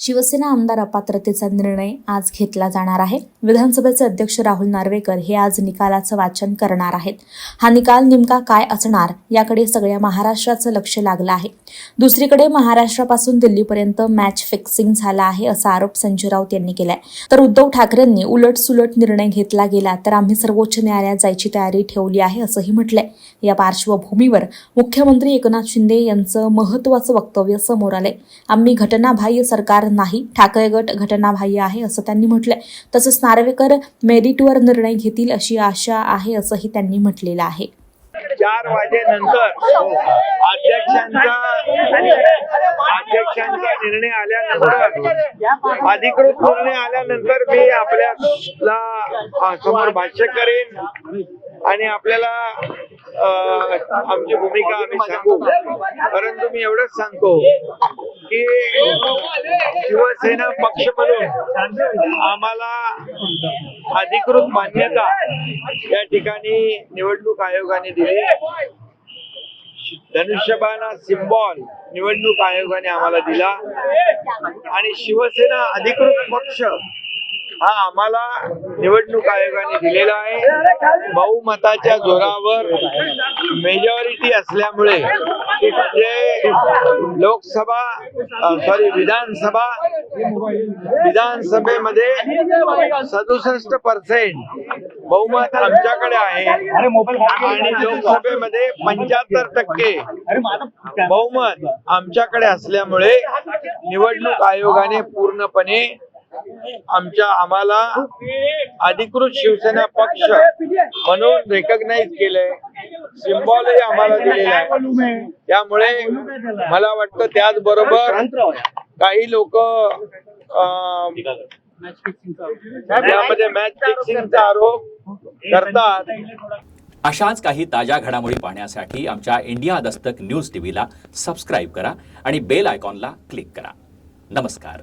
शिवसेना आमदार अपात्रतेचा निर्णय आज घेतला जाणार आहे. विधानसभेचे अध्यक्ष राहुल नार्वेकर हे आज निकालाचं वाचन करणार आहेत. हा निकाल नेमका काय असणार याकडे सगळ्या महाराष्ट्राचं लक्ष लागलं आहे. दुसरीकडे महाराष्ट्रापासून दिल्लीपर्यंत मॅच फिक्सिंग झाला आहे असा आरोप संजय राऊत यांनी केलाय. तर उद्धव ठाकरेंनी उलट सुलट निर्णय घेतला गेला तर आम्ही सर्वोच्च न्यायालयात जायची तयारी ठेवली आहे असंही म्हटलंय. या पार्श्वभूमीवर मुख्यमंत्री एकनाथ शिंदे यांचं महत्वाचं वक्तव्य समोर आलंय. आम्ही घटनाबाह्य सरकार नाही. ठाकरे गट घटनाबाह्य आहे असं त्यांनी म्हटलंय. तसंच नार्वेकर मेरिटवर निर्णय घेतील अशी आशा आहे असंही त्यांनी म्हटलेलं आहे. चार वाजेनंतर अध्यक्षांचा अध्यक्षांचा निर्णय आल्यानंतर अधिकृत निर्णय आल्यानंतर मी आपल्याला समोर भाष्य करेन आणि आपल्याला आमची भूमिका आम्ही सांगू. परंतु मी एवढंच सांगतो की शिवसेना पक्ष म्हणून आम्हाला अधिकृत मान्यता या ठिकाणी निवडणूक आयोगाने दिली. धनुष्यबाणा सिम्बॉल निवडणूक आयोगाने आम्हाला दिला. आणि शिवसेना अधिकृत पक्ष हा आम्हाला निवडणूक आयोगाने दिलेला आहे. बहुमताच्या जोरावर मेजॉरिटी असल्यामुळे जे लोकसभा सॉरी विधानसभा विधानसभेमध्ये सदुसष्ट पर्सेंट बहुमत आमच्याकडे आहे. आणि लोकसभेमध्ये पंच्याहत्तर टक्के बहुमत आमच्याकडे असल्यामुळे निवडणूक आयोगाने पूर्णपणे आमच्या आम्हाला अधिकृत शिवसेना पक्ष म्हणून रेकग्नाइज केलंय. सिम्बॉलही आम्हाला दिलेला आहे. त्यामुळे मला वाटतं त्याचबरोबर काही लोक यामध्ये मॅच फिक्सिंगचा आरोप करतात. अशाच काही ताज्या घडामोडी पाहण्यासाठी आमच्या इंडिया दस्तक न्यूज टीव्हीला सबस्क्राईब करा आणि बेल आयकॉनला क्लिक करा. नमस्कार.